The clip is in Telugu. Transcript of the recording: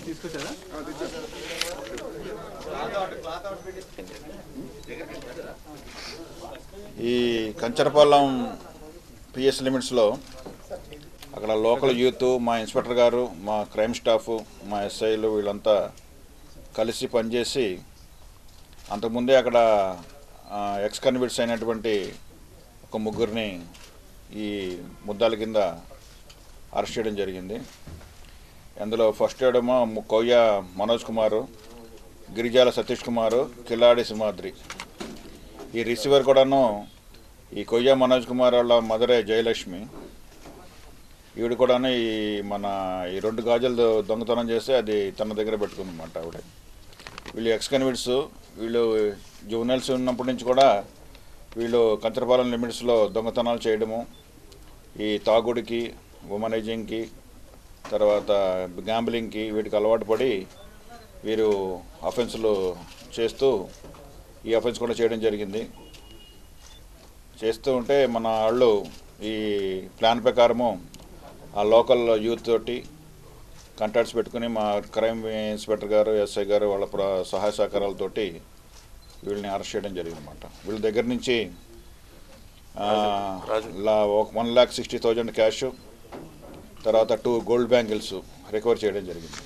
తీసుకొచ్చారా ఈ కంచరపాలెం పిఎస్ లిమిట్స్లో అక్కడ లోకల్ యూత్ మా ఇన్స్పెక్టర్ గారు మా క్రైమ్ స్టాఫ్ మా ఎస్ఐలు వీళ్ళంతా కలిసి పనిచేసి అంతకుముందే అక్కడ ఎక్స్ కన్విట్స్ అయినటువంటి ఒక ముగ్గురిని ఈ ముద్దాల కింద అరెస్ట్ చేయడం జరిగింది. అందులో ఫస్ట్ ఏడేమో కొయ్య మనోజ్ కుమారు గిరిజాల సతీష్ కుమారు కిలాడి సింహాద్రి. ఈ రిసీవర్ కూడాను ఈ కొయ్య మనోజ్ కుమార్ వాళ్ళ మదరే జయలక్ష్మి. ఈవిడ కూడాను ఈ మన ఈ రెండు గాజులు దొంగతనం చేస్తే అది తన దగ్గర పెట్టుకుందన్నమాట ఆవిడ. వీళ్ళు ఎక్స్ కన్విడ్స్ వీళ్ళు జూనల్స్ ఉన్నప్పటి నుంచి కూడా వీళ్ళు కంచరపాలెం లిమిట్స్లో దొంగతనాలు చేయడము ఈ తాగుడికి ఉమనైజింగ్కి తర్వాత గ్యాంబ్లింగ్కి వీటికి అలవాటు పడి వీరు అఫెన్స్లు చేస్తూ ఈ అఫెన్స్ కూడా చేయడం జరిగింది. చేస్తూ ఉంటే మన వాళ్ళు ఈ ప్లాన్ ప్రకారము ఆ లోకల్ యూత్ తోటి కంటాక్ట్స్ పెట్టుకుని మా క్రైమ్ ఇన్స్పెక్టర్ గారు ఎస్ఐ గారు వాళ్ళ ప్ర సహాయ సహకారాలతోటి వీళ్ళని అరెస్ట్ చేయడం జరిగింది అనమాట వీళ్ళ దగ్గర నుంచి లా one lakh sixty thousand cash తర్వాత టూ గోల్డ్ బ్యాంగిల్స్ రికవర్ చేయడం జరిగింది.